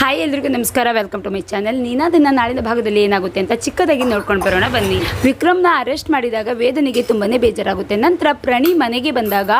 Hi ಎಲ್ರಿಗೂ ನಮಸ್ಕಾರ. Welcome to my channel ನೀನಾದನ್ನ ನಾಳಿನ ಭಾಗದಲ್ಲಿ ಏನಾಗುತ್ತೆ ಅಂತ ಚಿಕ್ಕದಾಗಿ ನೋಡ್ಕೊಂಡು ಬರೋಣ. ಬನ್ನಿ. ವಿಕ್ರಮ್ನ ಅರೆಸ್ಟ್ ಮಾಡಿದಾಗ ವೇದನಿಗೆ ತುಂಬಾನೇ ಬೇಜಾರಾಗುತ್ತೆ. ನಂತರ ಪ್ರಣಿ ಮನೆಗೆ ಬಂದಾಗ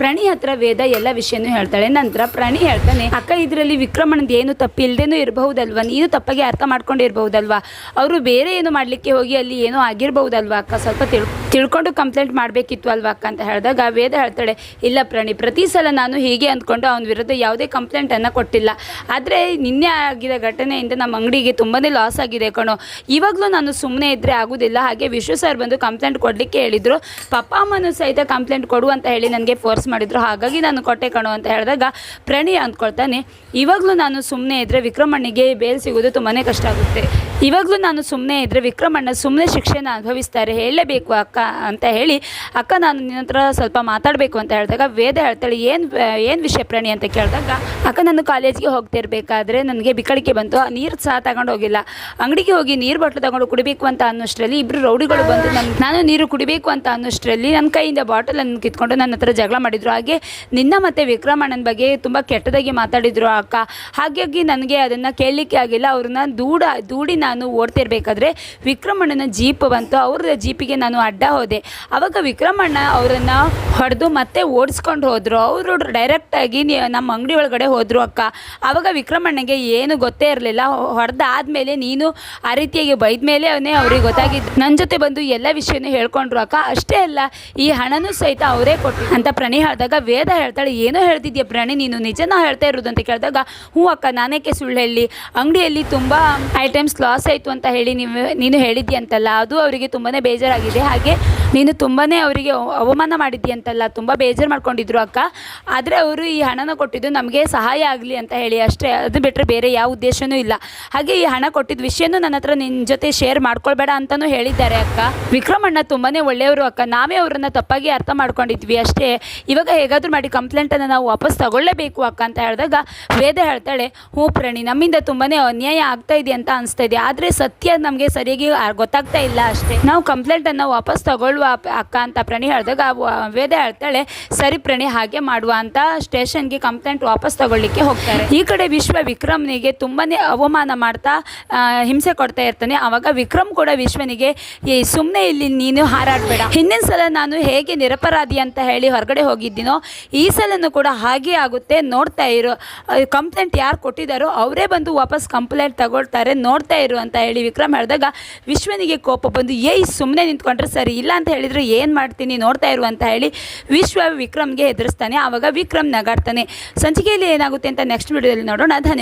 ಪ್ರಣಿ ಹತ್ರ ವೇದ ಎಲ್ಲ ವಿಷಯನೂ ಹೇಳ್ತಾಳೆ. ನಂತರ ಪ್ರಣಿ ಹೇಳ್ತಾನೆ, ಅಕ್ಕ, ಇದರಲ್ಲಿ ವಿಕ್ರಮಣದ ಏನು ತಪ್ಪಿಲ್ದೇನೂ ಇರಬಹುದಲ್ವಾ? ನೀನು ತಪ್ಪಾಗಿ ಅರ್ಥ ಮಾಡ್ಕೊಂಡಿರಬಹುದಲ್ವಾ? ಅವರು ಬೇರೆ ಏನು ಮಾಡಲಿಕ್ಕೆ ಹೋಗಿ ಅಲ್ಲಿ ಏನೋ ಆಗಿರಬಹುದಲ್ವಾ? ಅಕ್ಕ, ಸ್ವಲ್ಪ ತಿಳ್ ತಿಳ್ಕೊಂಡು ಕಂಪ್ಲೇಂಟ್ ಮಾಡಬೇಕಿತ್ತು ಅಲ್ವಾ ಅಕ್ಕ ಅಂತ ಹೇಳಿದಾಗ ವೇದ ಹೇಳ್ತಾಳೆ, ಇಲ್ಲ ಪ್ರಣಿ, ಪ್ರತಿ ಸಲ ನಾನು ಹೀಗೆ ಅಂದ್ಕೊಂಡು ಅವನ ವಿರುದ್ಧ ಯಾವುದೇ ಕಂಪ್ಲೇಂಟನ್ನು ಕೊಟ್ಟಿಲ್ಲ. ಆದರೆ ನಿನ್ನೆ ಆಗಿದ ಘಟನೆಯಿಂದ ನಮ್ಮ ಅಂಗಡಿಗೆ ತುಂಬಾ ಲಾಸ್ ಆಗಿದೆ ಕಣೋ. ಇವಾಗಲೂ ನಾನು ಸುಮ್ಮನೆ ಇದ್ದರೆ ಆಗೋದಿಲ್ಲ, ಹಾಗೆ ವಿಶ್ವ ಸರ್ ಬಂದು ಕಂಪ್ಲೇಂಟ್ ಕೊಡಲಿಕ್ಕೆ ಹೇಳಿದರು. ಪಪ್ಪ ಅಮ್ಮನೂ ಸಹಿತ ಕಂಪ್ಲೇಂಟ್ ಕೊಡು ಅಂತ ಹೇಳಿ ನನಗೆ ಫೋರ್ಸ್ ಮಾಡಿದರು. ಹಾಗಾಗಿ ನಾನು ಕೊಟ್ಟೆ ಕಣೋ ಅಂತ ಹೇಳಿದಾಗ ಪ್ರಣಿ ಅಂದ್ಕೊಳ್ತಾನೆ, ಇವಾಗಲೂ ನಾನು ಸುಮ್ಮನೆ ಇದ್ದರೆ ವಿಕ್ರಮಣ್ಣಿಗೆ ಬೇಲ್ ಸಿಗೋದು ತುಂಬಾ ಕಷ್ಟ ಆಗುತ್ತೆ. ಇವಾಗಲೂ ನಾನು ಸುಮ್ಮನೆ ಇದ್ದರೆ ವಿಕ್ರಮಣ್ಣ ಸುಮ್ಮನೆ ಶಿಕ್ಷೆನ ಅನುಭವಿಸ್ತಾರೆ, ಹೇಳಲೇಬೇಕು ಅಕ್ಕ ಅಂತ ಹೇಳಿ, ಅಕ್ಕ, ನಾನು ನಿನ್ನ ಹತ್ರ ಸ್ವಲ್ಪ ಮಾತಾಡಬೇಕು ಅಂತ ಹೇಳಿದಾಗ, ವೇದ ಹೇಳ್ತಾಳೆ, ಏನು ಏನು ವಿಷಯ ಪ್ರಾಣಿ ಅಂತ ಕೇಳಿದಾಗ, ಅಕ್ಕ, ನಾನು ಕಾಲೇಜ್ಗೆ ಹೋಗ್ತಿರ್ಬೇಕಾದ್ರೆ ನನಗೆ ಬಿಕಳಿಕೆ ಬಂತು ನೀರು ಸಹ ತಗೊಂಡು ಹೋಗಿಲ್ಲ, ಅಂಗಡಿಗೆ ಹೋಗಿ ನೀರು ಬಾಟ್ಲು ತಗೊಂಡು ಕುಡಿಬೇಕು ಅಂತ ಅನ್ನೋಷ್ಟರಲ್ಲಿ ಇಬ್ಬರು ರೌಡಿಗಳು ಬಂದು ನನ್ನ ನಾನು ನೀರು ಕುಡಿಬೇಕು ಅಂತ ಅನ್ನೋಷ್ಟರಲ್ಲಿ ನನ್ನ ಕೈಯಿಂದ ಬಾಟಲನ್ನು ಕಿತ್ಕೊಂಡು ನನ್ನ ಹತ್ರ ಜಗಳ ಮಾಡಿದರು, ಹಾಗೆ ನಿನ್ನ ಮತ್ತು ವಿಕ್ರಮಣ್ಣನ ಬಗ್ಗೆ ತುಂಬ ಕೆಟ್ಟದಾಗಿ ಮಾತಾಡಿದರು ಅಕ್ಕ, ಹಾಗಾಗಿ ನನಗೆ ಅದನ್ನು ಕೇಳಲಿಕ್ಕೆ ಆಗಿಲ್ಲ, ಅವ್ರನ್ನ ದೂಡ ದೂಡಿ ನಾನು ಓಡ್ತಿರ್ಬೇಕಾದ್ರೆ ವಿಕ್ರಮಣ್ಣನ ಜೀಪ್ ಬಂತು. ಅವ್ರ ಜೀಪಿಗೆ ನಾನು ಅಡ್ಡ ಹೋದೆ. ಅವಾಗ ವಿಕ್ರಮಣ್ಣ ಅವರನ್ನು ಹೊಡೆದು ಮತ್ತೆ ಓಡಿಸ್ಕೊಂಡು ಹೋದರು. ಅವರು ಡೈರೆಕ್ಟಾಗಿ ನಮ್ಮ ಅಂಗಡಿ ಒಳಗಡೆ ಹೋದರು ಅಕ್ಕ. ಆವಾಗ ವಿಕ್ರಮಣ್ಣಗೆ ಏನು ಗೊತ್ತೇ ಇರಲಿಲ್ಲ. ಹೊಡೆದಾದ್ಮೇಲೆ ನೀನು ಆ ರೀತಿಯಾಗಿ ಬೈದ ಮೇಲೆ ಅವನೇ ಅವ್ರಿಗೆ ಗೊತ್ತಾಗಿದ್ದು. ನನ್ನ ಜೊತೆ ಬಂದು ಎಲ್ಲ ವಿಷಯನೂ ಹೇಳ್ಕೊಂಡ್ರು ಅಕ್ಕ. ಅಷ್ಟೇ ಅಲ್ಲ, ಈ ಹಣನೂ ಸಹಿತ ಅವರೇ ಕೊಟ್ಟು ಅಂತ ಪ್ರಣಿ ಹೇಳಿದಾಗ, ವೇದ ಹೇಳ್ತಾಳೆ, ಏನೋ ಹೇಳ್ತಿದ್ಯಾ ಪ್ರಣಿ? ನೀನು ನಿಜನ ಹೇಳ್ತಾ ಇರೋದು ಅಂತ ಕೇಳಿದಾಗ, ಹ್ಞೂ ಅಕ್ಕ ನಾನೇಕೆ ಸುಳ್ಳು ಹೇಳಿ ಅಂಗಡಿಯಲ್ಲಿ ತುಂಬ ಐಟಮ್ಸ್ ಲಾಸ್ ಆಯಿತು ಅಂತ ಹೇಳಿ ನೀವು ನೀನು ಹೇಳಿದ್ಯಂತಲ್ಲ ಅದು ಅವರಿಗೆ ತುಂಬಾ ಬೇಜಾರಾಗಿದೆ. ಹಾಗೆ ನೀನು ತುಂಬಾ ಅವರಿಗೆ ಅವಮಾನ ಮಾಡಿದ್ಯಂತಲ್ಲ ತುಂಬ ಬೇಜಾರು ಮಾಡ್ಕೊಂಡಿದ್ರು ಅಕ್ಕ. ಆದರೆ ಅವರು ಈ ಹಣನ ಕೊಟ್ಟಿದ್ದು ನಮಗೆ ಸಹಾಯ ಆಗಲಿ ಅಂತ ಹೇಳಿ, ಅಷ್ಟೇ, ಅದು ಬಿಟ್ಟರೆ ಬೇರೆ ಯಾವ ಉದ್ದೇಶವೂ ಇಲ್ಲ. ಹಾಗೆ ಈ ಹಣ ಕೊಟ್ಟಿದ್ದ ವಿಷಯನೂ ನನ್ನ ಹತ್ರ ನಿನ್ನ ಜೊತೆ ಶೇರ್ ಮಾಡ್ಕೊಳ್ಬೇಡ ಅಂತಲೂ ಹೇಳಿದ್ದಾರೆ ಅಕ್ಕ. ವಿಕ್ರಮಣ್ಣ ತುಂಬಾ ಒಳ್ಳೆಯವರು ಅಕ್ಕ. ನಾವೇ ಅವರನ್ನು ತಪ್ಪಾಗಿ ಅರ್ಥ ಮಾಡ್ಕೊಂಡಿದ್ವಿ ಅಷ್ಟೇ. ಇವಾಗ ಹೇಗಾದರೂ ಮಾಡಿ ಕಂಪ್ಲೇಂಟನ್ನು ನಾವು ವಾಪಸ್ ತಗೊಳ್ಳೇಬೇಕು ಅಕ್ಕ ಅಂತ ಹೇಳಿದಾಗ ವೇದ ಹೇಳ್ತಾಳೆ, ಹ್ಞೂ ಪ್ರಣಿ, ನಮ್ಮಿಂದ ತುಂಬಾ ಅನ್ಯಾಯ ಆಗ್ತಾ ಇದೆ ಅಂತ ಅನಿಸ್ತಾ ಇದೆ. ಆದರೆ ಸತ್ಯ ನಮಗೆ ಸರಿಯಾಗಿ ಗೊತ್ತಾಗ್ತಾ ಇಲ್ಲ ಅಷ್ಟೇ. ನಾವು ಕಂಪ್ಲೇಂಟನ್ನು ವಾಪಸ್ ತಗೊಳ್ಳುವ ಅಕ್ಕ ಅಂತ ಪ್ರಣಿ ಹೇಳಿದಾಗ ವೇದ ಹೇಳ್ತಾಳೆ, ಸರಿ ಪ್ರಣಿ, ಹಾಗೆ ಮಾಡುವ ಅಂತ ಸ್ಟೇಷನ್ಗೆ ಕಂಪ್ಲೇಂಟ್ ವಾಪಸ್ ತಗೊಳ್ಳಿಕ್ಕೆ ಹೋಗ್ತಾರೆ. ಈ ಕಡೆ ವಿಶ್ವ ವಿಕ್ರಮ್ನಿಗೆ ತುಂಬಾನೇ ಅವಮಾನ ಮಾಡ್ತಾ ಹಿಂಸೆ ಕೊಡ್ತಾ ಇರ್ತಾನೆ. ಆವಾಗ ವಿಕ್ರಮ್ ಕೂಡ ವಿಶ್ವನಿಗೆ ಈ ಸುಮ್ಮನೆ ಇಲ್ಲಿ ನೀನು ಹಾರಾಡಬೇಡ. ಹಿಂದಿನ ಸಲ ನಾನು ಹೇಗೆ ನಿರಪರಾಧಿ ಅಂತ ಹೇಳಿ ಹೊರಗಡೆ ಹೋಗಿದ್ದೀನೋ, ಈ ಸಲನೂ ಕೂಡ ಹಾಗೆ ಆಗುತ್ತೆ. ನೋಡ್ತಾ ಇರು. ಕಂಪ್ಲೇಂಟ್ ಯಾರು ಕೊಟ್ಟಿದ್ದಾರೋ ಅವರೇ ಬಂದು ವಾಪಸ್ ಕಂಪ್ಲೇಂಟ್ ತಗೊಳ್ತಾರೆ. ನೋಡ್ತಾ ಇರು. ಅಂತ ಹೇಳಿ ವಿಕ್ರಮ್ ಹೇಳಿದಾಗ ವಿಶ್ವನಿಗೆ ಕೋಪ ಬಂದು, ಏಯ್ ಸುಮ್ಮನೆ ನಿಂತ್ಕೊಂಡ್ರೆ ಸರಿ, ಇಲ್ಲ ಅಂತ ಹೇಳಿದ್ರೆ ಏನು ಮಾಡ್ತೀನಿ ನೋಡ್ತಾ ಇರು ಅಂತ ಹೇಳಿ ವಿಶ್ವ ವಿಕ್ರಮ್ಗೆ ಹೆದರಿಸ್ತಾನೆ. ಆವಾಗ ವಿಕ್ರಮ್ ನಗಾಡ್ತಾನೆ. ಸಂಚಿಕೆಯಲ್ಲಿ ಏನಾಗುತ್ತೆ ಅಂತ ನೆಕ್ಸ್ಟ್ ವಿಡಿಯೋದಲ್ಲಿ ನೋಡೋಣ. ಧನ್ಯವಾದ.